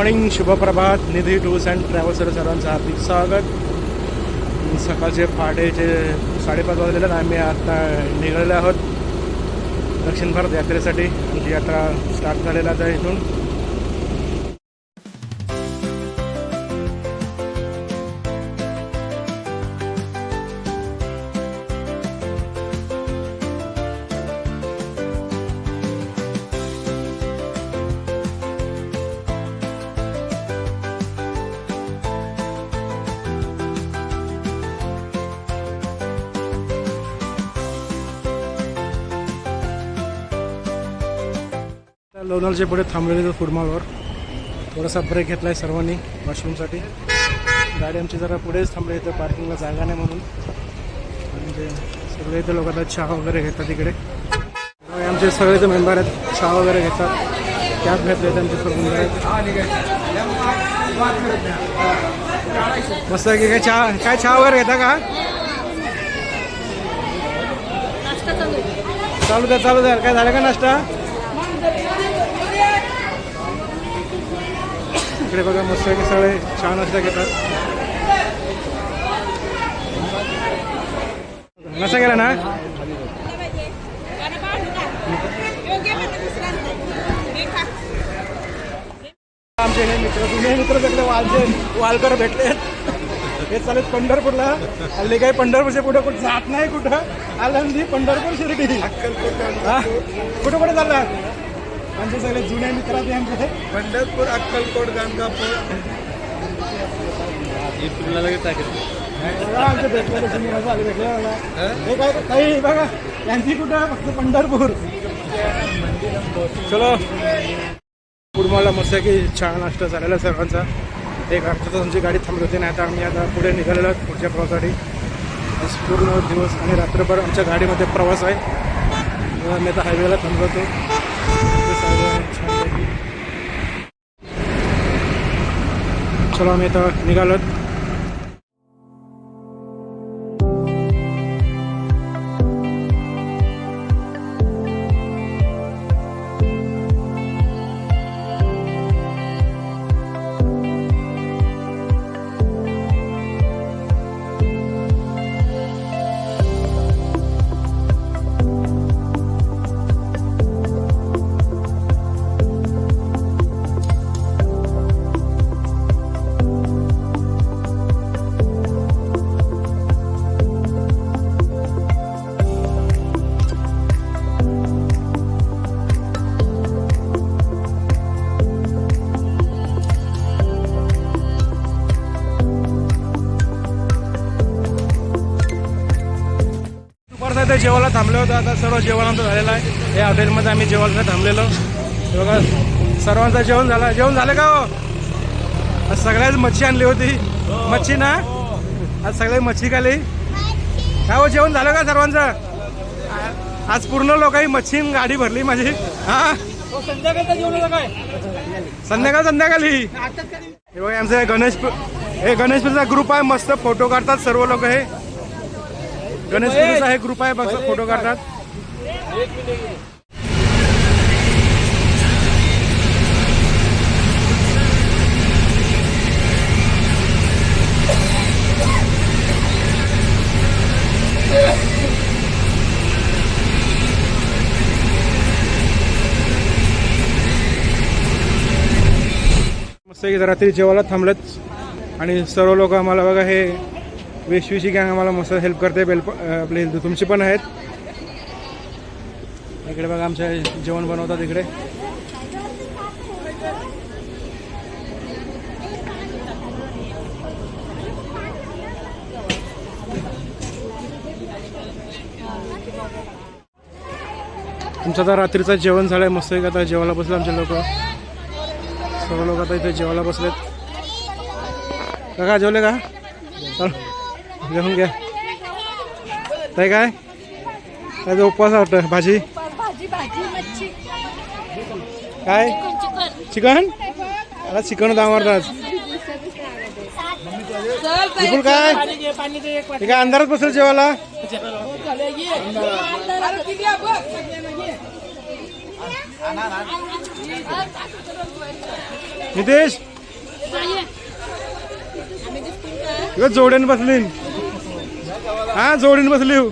Morning शुभप्रभात Nidhi tours and ट्रॅव्हल्सवर सर्वांचं हार्दिक स्वागत. सकाळचे पहाटेचे साडेपाच वाजलेले आम्ही आता निघालेलो आहोत दक्षिण भारत यात्रेसाठी. आमची यात्रा स्टार्ट झालेला आहे इथून. लोणारच्या पुढे थांबलेले फूड मॉलवर थोडासा ब्रेक घेतला आहे सर्वांनी वॉशरूमसाठी गाडी आमची जरा पुढेच थांबली इथं पार्किंगला जागा नाही म्हणून. ते सगळे इथे लोक आता चहा वगैरे घेतात तिकडे. आमचे सगळे इथे मेंबर आहेत चहा वगैरे घेतात. कॅब घेतले आहेत आमचे सर्व मेंबर आहेत. मस्त आहे की काय चहा काय चहा वगैरे घेता का? चालू द्या चालू द्या. काय झालं का नाश्ता? इकडे बघा मस्त आहे की सगळे छान नाश्ता घेतात. कसं केला ना? आमचे हे मित्र जुने मित्र भेटले वालचे वालकर भेटले. हे चालेल पंढरपूरला. हल्ली काही पंढरपूरच्या पुढे कुठं जात नाही कुठं. आलंदी पंढरपूर शिर्डी. हा? कुठं कुठे चालला आमचे सगळे जुने मित्र आहेत आमचे पंढरपूर अक्कलकोट गाणगापूर बघा, आमचे भेटलेले जुने माणसं आले भेटले मला हे? काय काही बघा यांची कुठं फक्त पंढरपूर. चलो. कुडमाला मस्त की चहा नाश्ता झालेला सर्वांचा. एक अर्धा तास आमची गाडी थांबली होती नाही आता आम्ही आता पुढे निघालेलो आहोत पुढच्या प्रवासासाठी पूर्ण दिवस आणि रात्रभर आमच्या गाडीमध्ये प्रवास आहे. आम्ही आता हायवेला थांबलो होतो ते सगळं छानपैकी. चलो आम्ही आता निघालो जेवायला थांबलो होतो. आता सर्व जेवण आमचं झालेलं आहे. या हॉटेलमध्ये आम्ही जेवायला थांबलेलो. बघा सर्वांचं जेवण झालं. जेवण झालं का हो? आज सगळ्याच मच्छी आणली होती. मच्छी ना? आज सगळ्या मच्छी खाली. काय हो जेवण झालं का सर्वांचं? आज पूर्ण लोकांनी मच्छी गाडी भरली माझी. हा? संध्याकाळ संध्याकाळी. हे बघा आमचं गणेश हे गणेश ग्रुप आहे. मस्त फोटो काढतात सर्व लोक हे. गणेश पुरीचा हे ग्रुप आहे बघ फोटो काढतात. मस्त रात्री जेवायला थांबलेत. आणि सर्व लोक आम्हाला बघा हे वेशवीची गँग आम्हाला मस्त हेल्प करते बेल आपले तुमची पण आहेत. इकडे बघा आमचं जेवण बनवतात इकडे. तुमचं आता रात्रीचं जेवण झालंय मस्त एक आता जेवायला बसले आमचे लोक. सर्व लोक आता इथे जेवायला बसलेत. काका जेवले का? घेऊन घ्या. काय? काय ते उपवास वाटतं भाजी? काय? चिकन? आता चिकन आवडतात विपुल काय? हे काय अंधारात बसेल जेवायला? नितेश? जोड्यान बसली हा जोडीन बसली हो.